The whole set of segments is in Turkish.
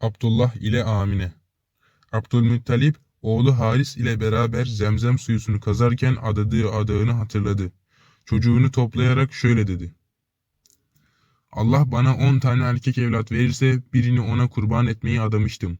Abdullah ile Amine. Abdülmuttalip oğlu Haris ile beraber zemzem suyusunu kazarken adadığı adağını hatırladı. Çocuğunu toplayarak şöyle dedi. Allah bana on tane erkek evlat verirse birini ona kurban etmeyi adamıştım.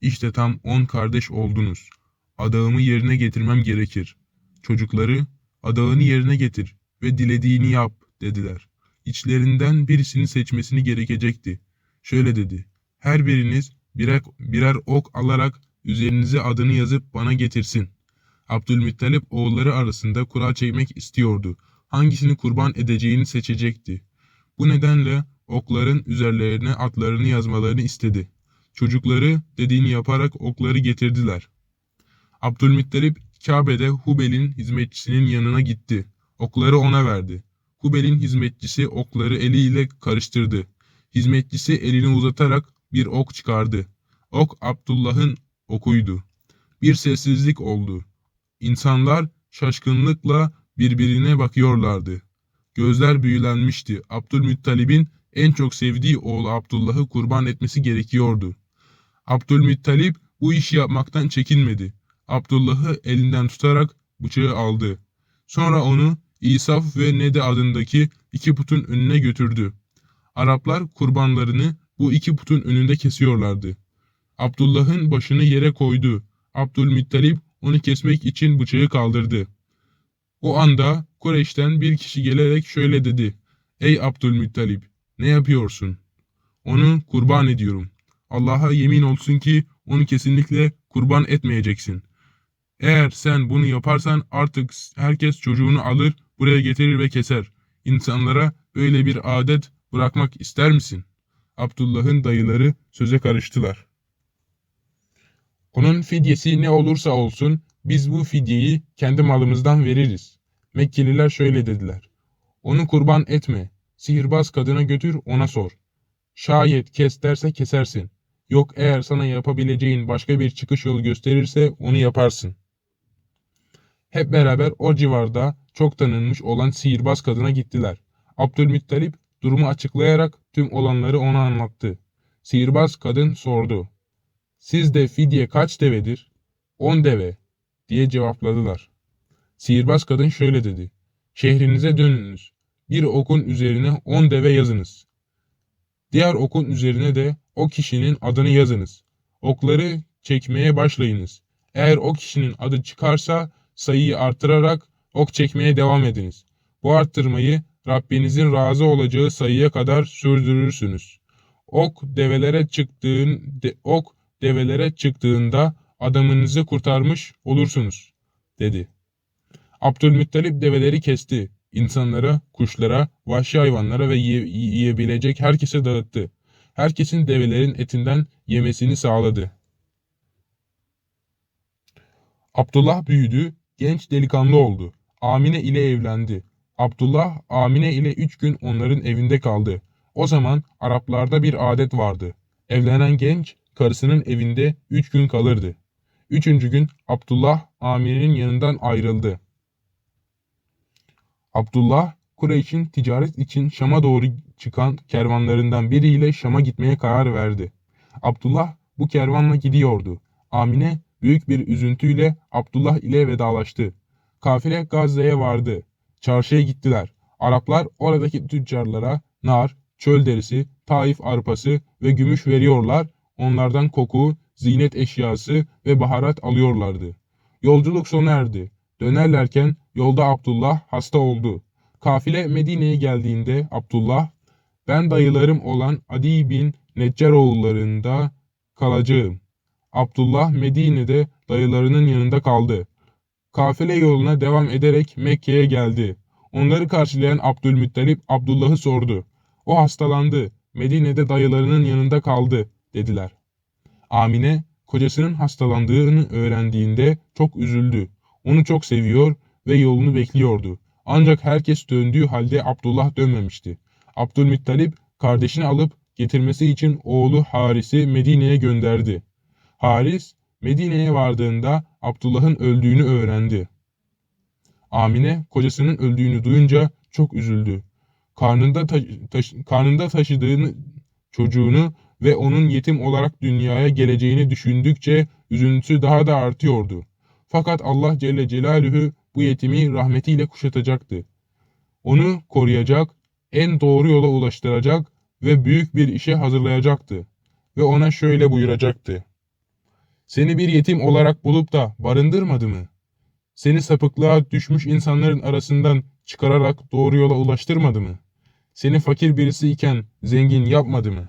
İşte tam on kardeş oldunuz. Adağımı yerine getirmem gerekir. Çocukları, adağını yerine getir ve dilediğini yap dediler. İçlerinden birisini seçmesini gerekecekti. Şöyle dedi. Her biriniz birer, birer ok alarak üzerinize adını yazıp bana getirsin. Abdülmuttalip oğulları arasında kura çekmek istiyordu. Hangisini kurban edeceğini seçecekti. Bu nedenle okların üzerlerine adlarını yazmalarını istedi. Çocukları dediğini yaparak okları getirdiler. Abdülmuttalip Kabe'de Hubel'in hizmetçisinin yanına gitti. Okları ona verdi. Hubel'in hizmetçisi okları eliyle karıştırdı. Hizmetçisi elini uzatarak bir ok çıkardı. Ok Abdullah'ın okuydu. Bir sessizlik oldu. İnsanlar şaşkınlıkla birbirine bakıyorlardı. Gözler büyülenmişti. Abdülmuttalib'in en çok sevdiği oğlu Abdullah'ı kurban etmesi gerekiyordu. Abdülmuttalib bu işi yapmaktan çekinmedi. Abdullah'ı elinden tutarak bıçağı aldı. Sonra onu İsaf ve Nede adındaki iki putun önüne götürdü. Araplar kurbanlarını bu iki putun önünde kesiyorlardı. Abdullah'ın başını yere koydu. Abdülmuttalip onu kesmek için bıçağı kaldırdı. O anda Kureyş'ten bir kişi gelerek şöyle dedi. Ey Abdülmuttalip ne yapıyorsun? Onu kurban ediyorum. Allah'a yemin olsun ki onu kesinlikle kurban etmeyeceksin. Eğer sen bunu yaparsan artık herkes çocuğunu alır, buraya getirir ve keser. İnsanlara böyle bir adet bırakmak ister misin? Abdullah'ın dayıları söze karıştılar. Onun fidyesi ne olursa olsun biz bu fidyeyi kendi malımızdan veririz. Mekkeliler şöyle dediler. Onu kurban etme. Sihirbaz kadına götür ona sor. Şayet kes derse kesersin. Yok eğer sana yapabileceğin başka bir çıkış yolu gösterirse onu yaparsın. Hep beraber o civarda çok tanınmış olan sihirbaz kadına gittiler. Abdülmuttalip durumu açıklayarak tüm olanları ona anlattı. Sihirbaz kadın sordu. Sizde fidye kaç devedir? On deve diye cevapladılar. Sihirbaz kadın şöyle dedi. Şehrinize dönünüz. Bir okun üzerine on deve yazınız. Diğer okun üzerine de o kişinin adını yazınız. Okları çekmeye başlayınız. Eğer o kişinin adı çıkarsa sayıyı artırarak ok çekmeye devam ediniz. Bu arttırmayı Rabbinizin razı olacağı sayıya kadar sürdürürsünüz. Ok develere çıktığın de, ok develere çıktığında adamınızı kurtarmış olursunuz, dedi. Abdülmuttalip develeri kesti. İnsanlara, kuşlara, vahşi hayvanlara ve yiye- yiyebilecek herkese dağıttı. Herkesin develerin etinden yemesini sağladı. Abdullah büyüdü, genç delikanlı oldu. Amine ile evlendi. Abdullah, Amine ile üç gün onların evinde kaldı. O zaman Araplarda bir adet vardı. Evlenen genç, karısının evinde üç gün kalırdı. Üçüncü gün Abdullah, Amine'nin yanından ayrıldı. Abdullah, Kureyş'in ticaret için Şam'a doğru çıkan kervanlarından biriyle Şam'a gitmeye karar verdi. Abdullah bu kervanla gidiyordu. Amine büyük bir üzüntüyle Abdullah ile vedalaştı. Kafile Gazze'ye vardı. Çarşıya gittiler. Araplar oradaki tüccarlara nar, çöl derisi, taif arpası ve gümüş veriyorlar. Onlardan koku, zinet eşyası ve baharat alıyorlardı. Yolculuk sona erdi. Dönerlerken yolda Abdullah hasta oldu. Kafile Medine'ye geldiğinde Abdullah, ben dayılarım olan Adi bin Neccaroğullarında kalacağım. Abdullah Medine'de dayılarının yanında kaldı. Kafile yoluna devam ederek Mekke'ye geldi. Onları karşılayan Abdülmuttalip Abdullah'ı sordu. O hastalandı. Medine'de dayılarının yanında kaldı dediler. Amine kocasının hastalandığını öğrendiğinde çok üzüldü. Onu çok seviyor ve yolunu bekliyordu. Ancak herkes döndüğü halde Abdullah dönmemişti. Abdülmuttalip kardeşini alıp getirmesi için oğlu Haris'i Medine'ye gönderdi. Haris Medine'ye vardığında Abdullah'ın öldüğünü öğrendi. Amine kocasının öldüğünü duyunca çok üzüldü. Karnında, ta- taş- karnında taşıdığını çocuğunu ve onun yetim olarak dünyaya geleceğini düşündükçe üzüntüsü daha da artıyordu. Fakat Allah Celle Celaluhu bu yetimi rahmetiyle kuşatacaktı. Onu koruyacak, en doğru yola ulaştıracak ve büyük bir işe hazırlayacaktı. Ve ona şöyle buyuracaktı. Seni bir yetim olarak bulup da barındırmadı mı? Seni sapıklığa düşmüş insanların arasından çıkararak doğru yola ulaştırmadı mı? Seni fakir birisi iken zengin yapmadı mı?